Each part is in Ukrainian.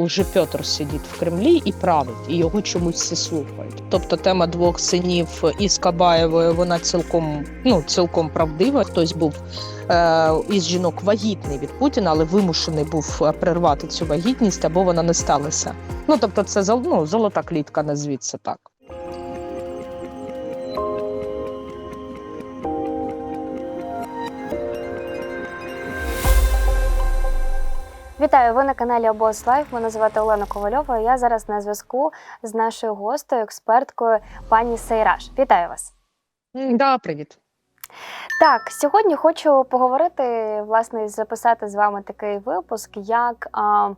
лжепетр сидить в Кремлі і править, і його чомусь всі слухають. Тобто тема двох синів із Кабаєвою, вона цілком ну цілком правдива. Хтось був е, із жінок вагітний від Путіна, але вимушений був е, прервати цю вагітність, або вона не сталася. Ну тобто, це ну, золота клітка, назвіться так. Вітаю! Ви на каналі Обоз Лайф. Мене звати Олена Ковальова. Я зараз на зв'язку з нашою гостею, експерткою пані Сейраш. Вітаю вас! Да, привіт. Так, сьогодні хочу поговорити, власне, записати з вами такий випуск, як а,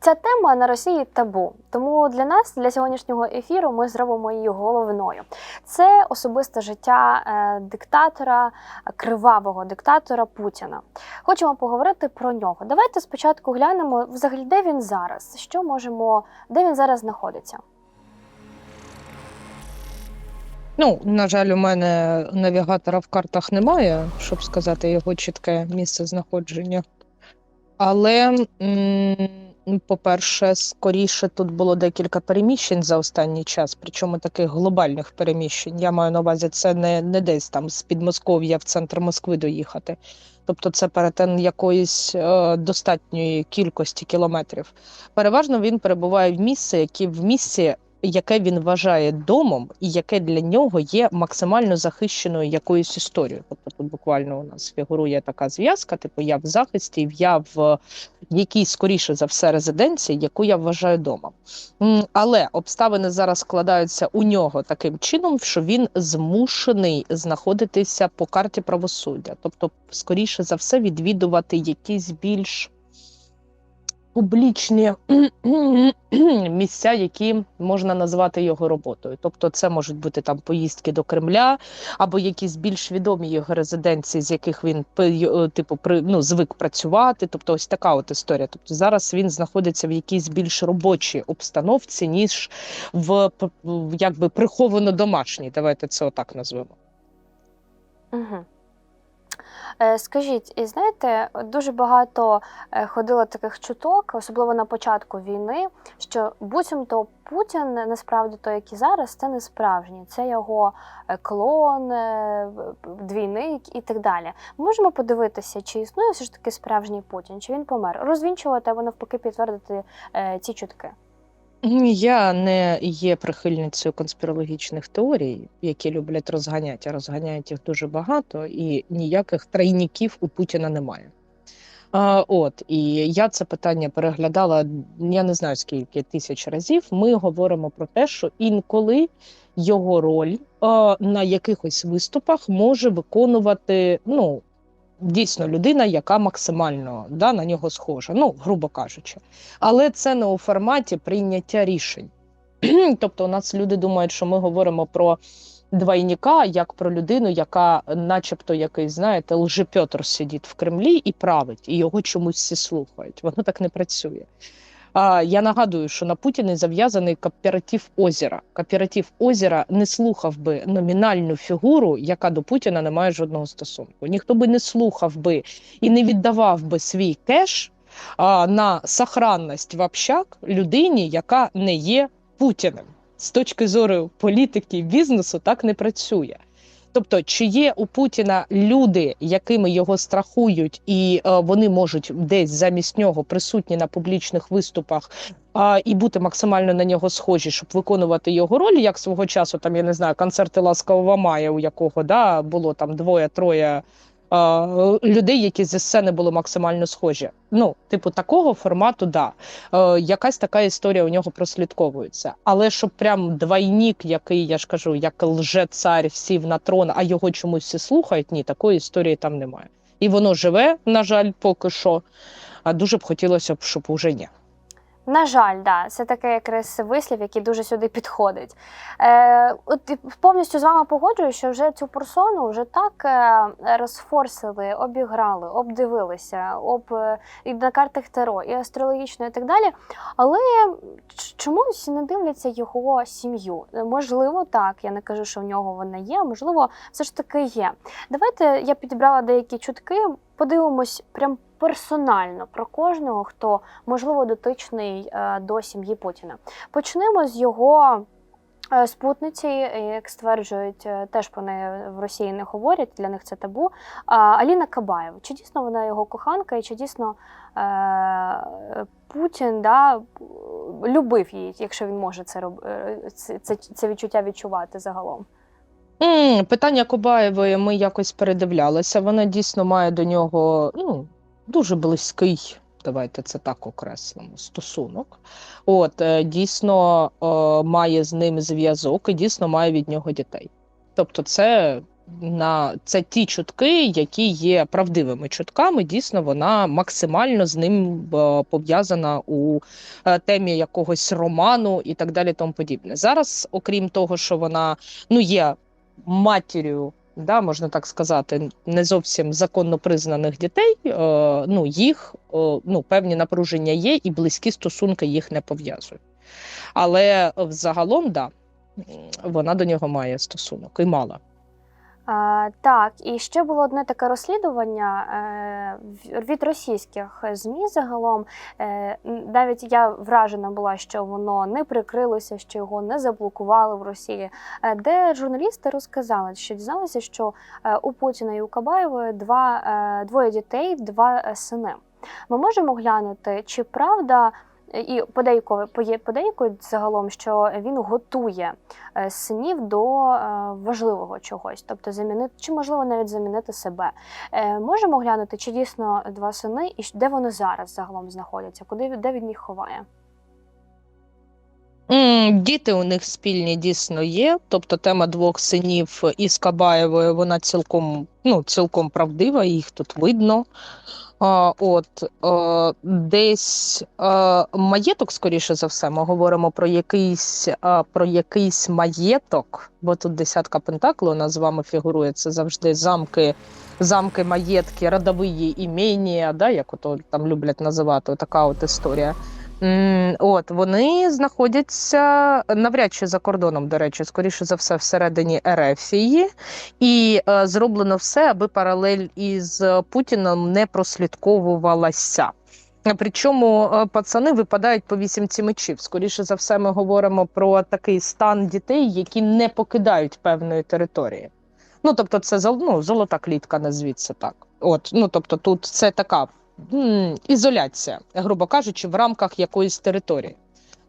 ця тема на Росії табу. Тому для нас, для сьогоднішнього ефіру, ми зробимо її головною. Це особисте життя е, диктатора, кривавого диктатора Путіна. Хочемо поговорити про нього. Давайте спочатку глянемо взагалі, де він зараз, що можемо, де він зараз знаходиться. Ну, на жаль, у мене навігатора в картах немає, щоб сказати його чітке місце знаходження. Але, м, по-перше, скоріше тут було декілька переміщень за останній час, причому таких глобальних переміщень. Я маю на увазі, це не, не десь там з Підмосков'я в центр Москви доїхати. Тобто це перетин якоїсь е, достатньої кількості кілометрів. Переважно він перебуває в місці, які в місці яке він вважає домом, і яке для нього є максимально захищеною якоюсь історією. Тобто тут буквально у нас фігурує така зв'язка: типу я в захисті, я в якійсь скоріше за все резиденції, яку я вважаю домом. Але обставини зараз складаються у нього таким чином, що він змушений знаходитися по карті правосуддя, тобто, скоріше за все, відвідувати якісь більш публічні місця, які можна назвати його роботою. Тобто, це можуть бути там поїздки до Кремля або якісь більш відомі його резиденції, з яких він е, типу ну звик працювати. Тобто, ось така от історія. Тобто зараз він знаходиться в якійсь більш робочій обстановці, ніж в, якби приховано домашній. Давайте це отак назвемо. Угу. Е, Скажіть, і знаєте, дуже багато е, ходило таких чуток, особливо на початку війни, що буцімто Путін насправді той, який зараз, це не справжній, це його е, клон, двійник і так далі. Можемо подивитися, чи існує все ж таки справжній Путін, чи він помер, розвінчувати або навпаки підтвердити ці чутки. Я не є прихильницею конспірологічних теорій, які люблять розганяти, а розганяють їх дуже багато, і ніяких тройників у Путіна немає. А, от і я це питання переглядала. Я не знаю скільки тисяч разів. Ми говоримо про те, що інколи його роль а, на якихось виступах може виконувати ну дійсно людина, яка максимально да, на нього схожа, ну грубо кажучи. Але це не у форматі прийняття рішень. тобто, у нас люди думають, що ми говоримо про двойника, як про людину, яка, начебто, якийсь, знаєте, лжепьотр сидить в Кремлі і править, і його чомусь всі слухають. Воно так не працює. Я нагадую, що на Путіні зав'язаний кооператив озера. Кооператив озера не слухав би номінальну фігуру, яка до Путіна не має жодного стосунку. Ніхто би не слухав би і не віддавав би свій кеш на сохранність в общак людині, яка не є Путіним. З точки зору політики бізнесу так не працює. Тобто, чи є у Путіна люди, якими його страхують, і е, вони можуть десь замість нього присутні на публічних виступах а, і бути максимально на нього схожі, щоб виконувати його роль, як свого часу, там я не знаю, концерти ласкавого мая, у якого да було там двоє-троє людей, які зі сцени були максимально схожі. Ну, типу, такого формату, да. Е, якась така історія у нього прослідковується. Але щоб прям двойник, який я ж кажу, як лже-цар сів на трон, а його чомусь всі слухають, ні, такої історії там немає. І воно живе, на жаль, поки що. А дуже б хотілося б, щоб уже ні. На жаль, да, це таке якраз вислів, який дуже сюди підходить. Е, от повністю з вами погоджуюсь, що вже цю персону вже так е, розфорсили, обіграли, обдивилися, об е, і на картах Таро, і астрологічно, і так далі. Але чомусь не дивляться його сім'ю. Можливо, так. Я не кажу, що в нього вона є, можливо, все ж таки є. Давайте я підібрала деякі чутки, подивимось прям персонально про кожного, хто можливо дотичний е, до сім'ї Путіна. Почнемо з його. е, Спутниці, як стверджують, е, теж про неї в Росії не говорять, для них це табу. Аліна Кабаєва. Чи дійсно вона його коханка, і чи дійсно Путін да, любив її, якщо він може це, це, це відчуття відчувати загалом? Питання Кобаєвої ми якось передивлялися. Вона дійсно має до нього ну, дуже близький, давайте це так окреслимо, стосунок. От, е, дійсно е, має з ним зв'язок і дійсно має від нього дітей. Тобто, це на це ті чутки, які є правдивими чутками. Дійсно, вона максимально з ним е, пов'язана у темі якогось роману і так далі. Тому подібне. Зараз, окрім того, що вона ну є матір'ю, да, можна так сказати, не зовсім законно признаних дітей. Е, ну їх е, ну певні напруження є, і близькі стосунки їх не пов'язують. Але взагалом, да, вона до нього має стосунок і мала. Так, і ще було одне таке розслідування е, від російських ЗМІ загалом. Е, навіть я вражена була, що воно не прикрилося, що його не заблокували в Росії. Е, де журналісти розказали, що дізналися, що у Путіна і у Кабаєвої два, двоє дітей, два сини. Ми можемо глянути, чи правда. І подейкує, поє- подейкують загалом, що він готує е, синів до е, важливого чогось, тобто замінити, чи можливо навіть замінити себе. Е, Можемо глянути, чи дійсно два сини, і де вони зараз загалом знаходяться, куди де він їх ховає. Діти у них спільні дійсно є. Тобто тема двох синів із Кабаєвою, вона цілком, ну, цілком правдива, їх тут видно. От е, десь е, маєток, скоріше за все, ми говоримо про якийсь, е, про якийсь маєток, бо тут десятка пентаклів у з вами фігурує. Це завжди замки, замки, маєтки, родові імені, да, як ото там люблять називати, така от історія. От вони знаходяться навряд чи за кордоном, до речі, скоріше за все, всередині Ерефії, і е, зроблено все, аби паралель із Путіном не прослідковувалася. Причому е, пацани випадають по вісімці мечів. Скоріше за все, ми говоримо про такий стан дітей, які не покидають певної території. Ну тобто, це ну, золота клітка, назвіться так. От, ну тобто, тут це така ізоляція, грубо кажучи, в рамках якоїсь території.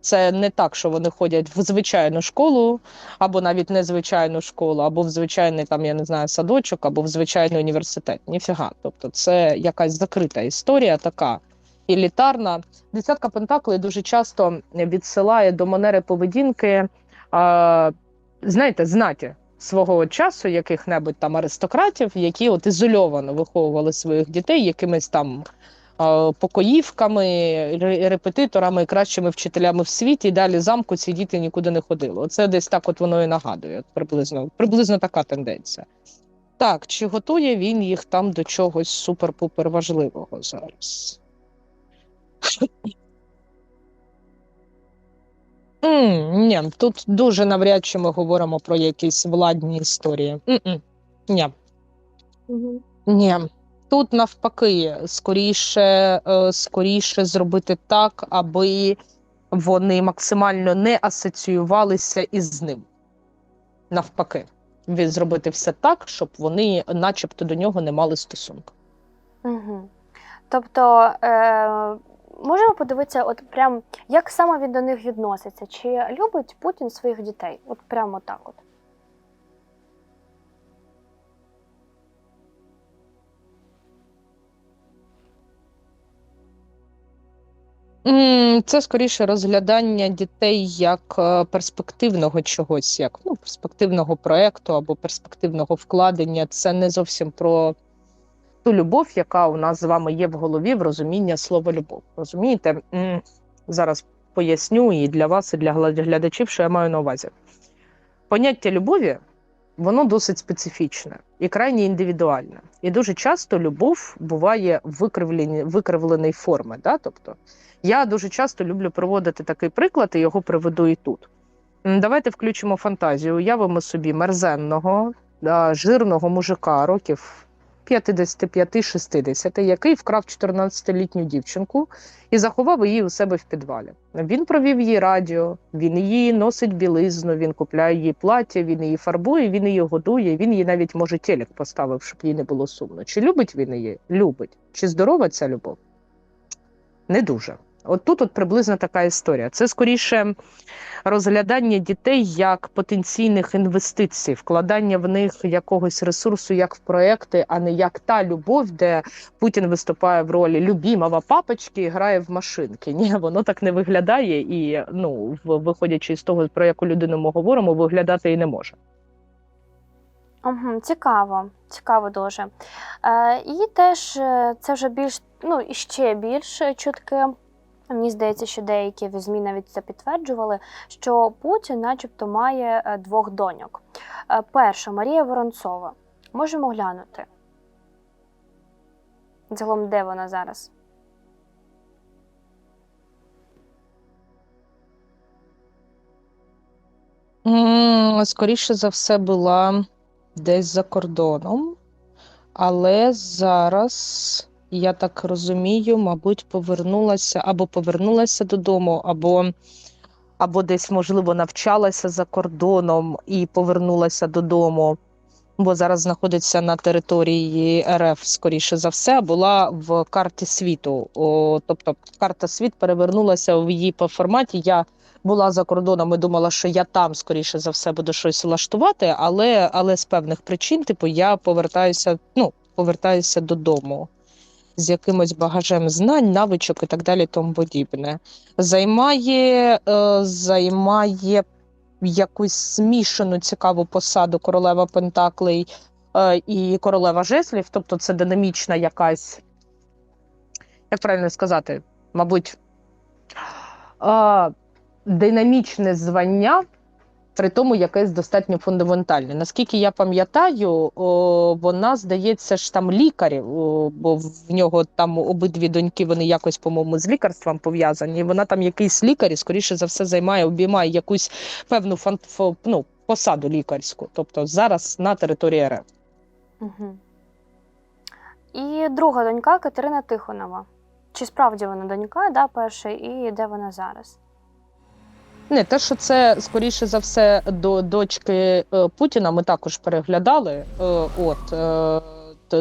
Це не так, що вони ходять в звичайну школу, або навіть не звичайну школу, або в звичайний там, я не знаю, садочок, або в звичайний університет. Ніфіга. Тобто, це якась закрита історія, така елітарна. Десятка Пентаклей дуже часто відсилає до манери поведінки, а, знаєте, знаті свого часу яких-небудь там аристократів, які от ізольовано виховували своїх дітей якимись там е, покоївками, репетиторами, кращими вчителями в світі. І далі замку ці діти нікуди не ходили. Оце десь так от воно і нагадує. Приблизно, приблизно така тенденція. Так, чи готує він їх там до чогось супер-пупер важливого зараз? М, Ні, тут дуже навряд чи ми говоримо про якісь владні історії. М-м. Ні. Ні, тут навпаки, скоріше, е, скоріше зробити так, аби вони максимально не асоціювалися із ним. Навпаки, Від- зробити все так, щоб вони, начебто, до нього не мали стосунку. Угу. Тобто е, можемо подивитися, от прям як саме він до них відноситься? Чи любить Путін своїх дітей? От прямо так от. Це скоріше розглядання дітей як е, перспективного чогось, як ну, перспективного проекту або перспективного вкладення. Це не зовсім про ту любов, яка у нас з вами є в голові в розуміння слова любов. Розумієте? Зараз поясню і для вас, і для глядачів, що я маю на увазі. Поняття любові воно досить специфічне і крайне індивідуальне. І дуже часто любов буває викривлені, викривленої форми. Да? Тобто, я дуже часто люблю проводити такий приклад, і його приведу і тут. Давайте включимо фантазію, уявимо собі мерзенного, жирного мужика років 55-60, який вкрав 14-літню дівчинку і заховав її у себе в підвалі. Він провів її радіо, він її носить білизну, він купляє їй плаття, він її фарбує, він її годує. Він її навіть може телек поставив, щоб їй не було сумно. Чи любить він її? Любить. Чи здорова ця любов? Не дуже. От тут от приблизно така історія. Це скоріше розглядання дітей як потенційних інвестицій, вкладання в них якогось ресурсу як в проекти, а не як та любов, де Путін виступає в ролі любімого папочки і грає в машинки. Ні, воно так не виглядає, і ну, виходячи з того, про яку людину ми говоримо, виглядати і не може. Угу, цікаво, цікаво дуже. Е, і теж е, це вже більш, ну і ще більше чутки. Мені здається, що деякі в ЗМІ навіть це підтверджували, що Путін, начебто, має е, двох доньок. Е, перша Марія Воронцова. Можемо глянути. Загалом, де вона зараз? Скоріше за все, була десь за кордоном, але зараз, я так розумію, мабуть, повернулася або повернулася додому, або, або десь, можливо, навчалася за кордоном і повернулася додому, бо зараз знаходиться на території РФ, скоріше за все, була в карті світу. О, тобто карта світ перевернулася в її по форматі. Я була за кордоном і думала, що я там, скоріше за все, буду щось влаштувати, але, але з певних причин, типу, я повертаюся, ну, повертаюся додому з якимось багажем знань, навичок і так далі, тому подібне. Займає, е, займає якусь змішану цікаву посаду королева Пентаклей е, і королева жезлів, тобто це динамічна якась, як правильно сказати, мабуть, е, динамічне звання, при тому якесь достатньо фундаментальне. Наскільки я пам'ятаю, вона здається ж там лікар, бо в нього там обидві доньки, вони якось, по-моєму, з лікарством пов'язані. Вона там якийсь лікар, і скоріше за все займає, обіймає якусь певну фан, фо- ну, посаду лікарську, тобто зараз на території РФ. Угу. І друга донька Катерина Тихонова. Чи справді вона донька, да, перша, і де вона зараз? Не, те, що це скоріше за все до дочки е, Путіна, ми також переглядали. Е, от е,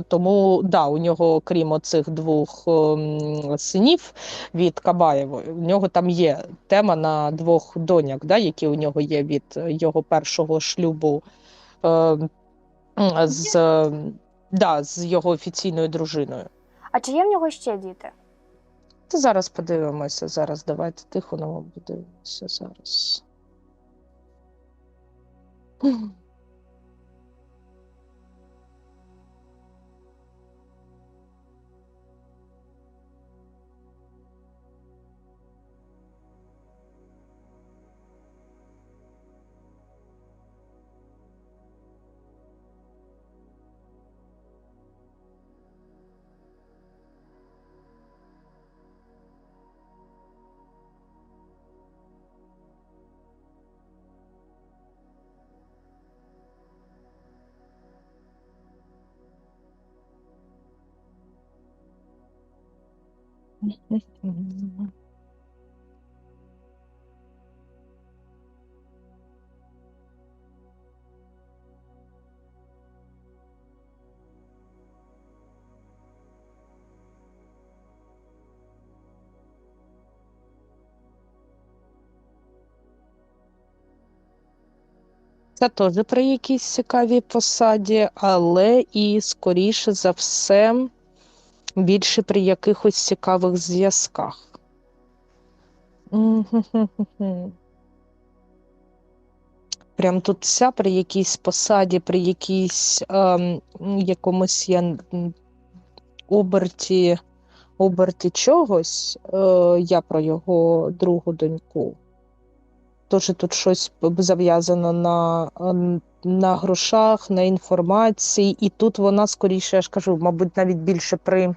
тому да, у нього, крім оцих двох ем, синів від Кабаєва, у нього там є тема на двох доньок, да, які у нього є від його першого шлюбу е, з, е, да, з його офіційною дружиною. А чи є в нього ще діти? Та зараз подивимося. Зараз давайте тихо нам подивимося зараз. Це теж при якійсь цікавій посаді, але і скоріше за все більше при якихось цікавих зв'язках. Прям тут вся при якійсь посаді, при якійсь ем, якомусь я, оберті, оберті чогось. Е, я про його другу доньку. Тож тут щось зав'язано на, ем, на грошах, на інформації, і тут вона скоріше, я ж кажу, мабуть, навіть більше при,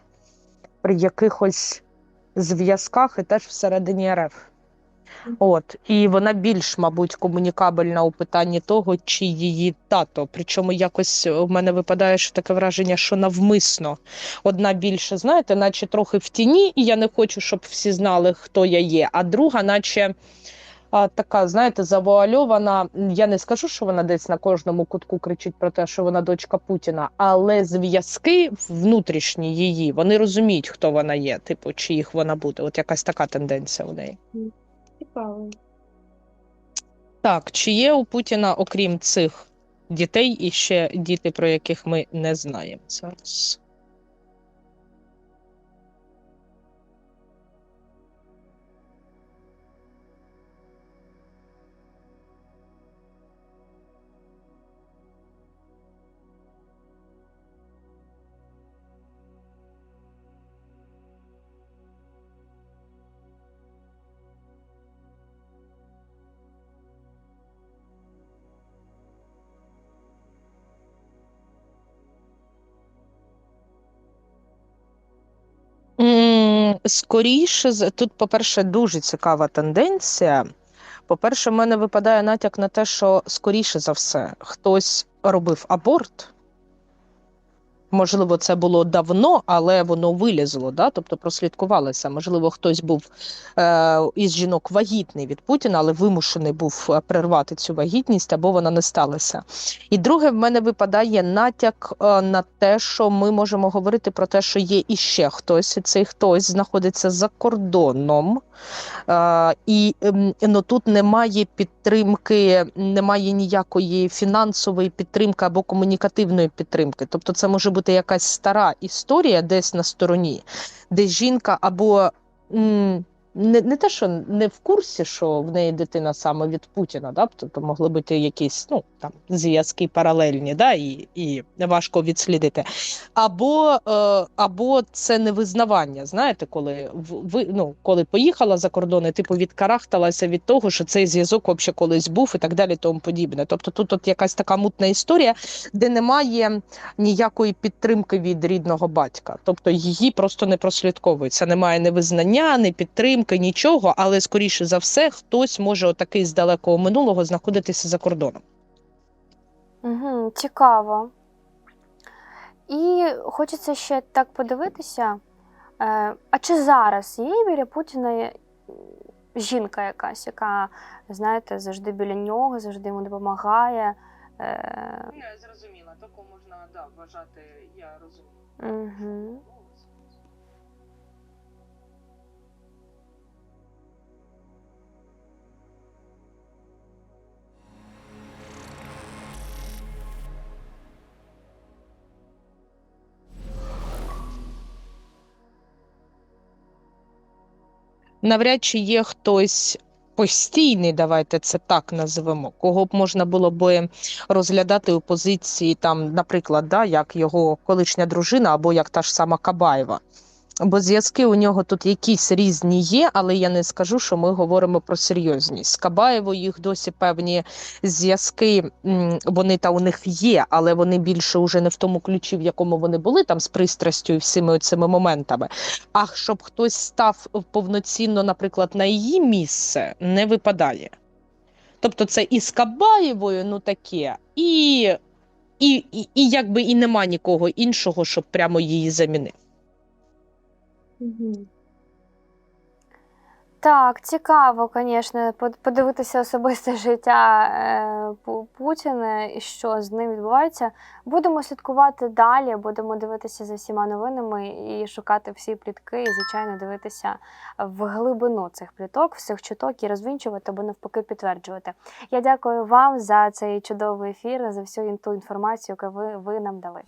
при якихось зв'язках і теж всередині РФ. От і вона більш, мабуть, комунікабельна у питанні того, чи її тато. Причому якось в мене випадає що таке враження, що навмисно одна більше, знаєте, наче трохи в тіні, і я не хочу, щоб всі знали, хто я є. А друга, наче. А, така, знаєте, завуальована. Я не скажу, що вона десь на кожному кутку кричить про те, що вона дочка Путіна, але зв'язки внутрішні її, вони розуміють, хто вона є, типу, чи їх вона буде. От якась така тенденція у неї. Цікаво. Так, чи є у Путіна, окрім цих дітей, і ще діти, про яких ми не знаємо зараз? Скоріше, тут, по-перше, дуже цікава тенденція. По-перше, в мене випадає натяк на те, що скоріше за все хтось робив аборт. Можливо, це було давно, але воно вилізло, да? тобто прослідкувалося. Можливо, хтось був е, із жінок вагітний від Путіна, але вимушений був е, перервати цю вагітність, або вона не сталася. І друге, в мене випадає натяк е, на те, що ми можемо говорити про те, що є іще хтось, і цей хтось знаходиться за кордоном. Е, і ем, ну, тут немає підтримки, немає ніякої фінансової підтримки або комунікативної підтримки. Тобто, це може бути якась стара історія десь на стороні, де жінка або не, не те, що не в курсі, що в неї дитина саме від Путіна, да? тобто могли бути якісь ну, там, зв'язки паралельні, да? і, і важко відслідити. Або, е, або це невизнавання. Знаєте, коли ви ну, коли поїхала за кордон, і типу відкарахталася від того, що цей зв'язок взагалі колись був і так далі, тому подібне. Тобто тут от якась така мутна історія, де немає ніякої підтримки від рідного батька. Тобто її просто не прослідковується. Немає ні визнання, ні підтримки, нічого, але скоріше за все, хтось може отакий з далекого минулого знаходитися за кордоном. Угу, цікаво. І хочеться ще так подивитися. Е, а чи зараз є біля Путіна е, жінка якась, яка, знаєте, завжди біля нього, завжди йому допомагає? Е, Я зрозуміла, таку можна да, вважати, я розумію. угу. Навряд чи є хтось постійний, давайте це так називемо, кого б можна було би розглядати у позиції, там, наприклад, да, як його колишня дружина або як та ж сама Кабаєва. Бо зв'язки у нього тут якісь різні є, але я не скажу, що ми говоримо про серйозність. З Кабаєвою їх досі певні зв'язки, вони та у них є, але вони більше уже не в тому ключі, в якому вони були, там з пристрастю і всіми цими моментами. А щоб хтось став повноцінно, наприклад, на її місце, не випадає. Тобто, це і з Кабаєвою, ну таке, і, і, і, і якби і нема нікого іншого, щоб прямо її замінив. Так, цікаво, звісно, подивитися особисте життя е, Путіна і що з ним відбувається. Будемо слідкувати далі, будемо дивитися за всіма новинами і шукати всі плітки, і, звичайно, дивитися в глибину цих пліток, всіх чуток і розвінчувати або навпаки підтверджувати. Я дякую вам за цей чудовий ефір, за всю ту інформацію, яку ви, ви нам дали.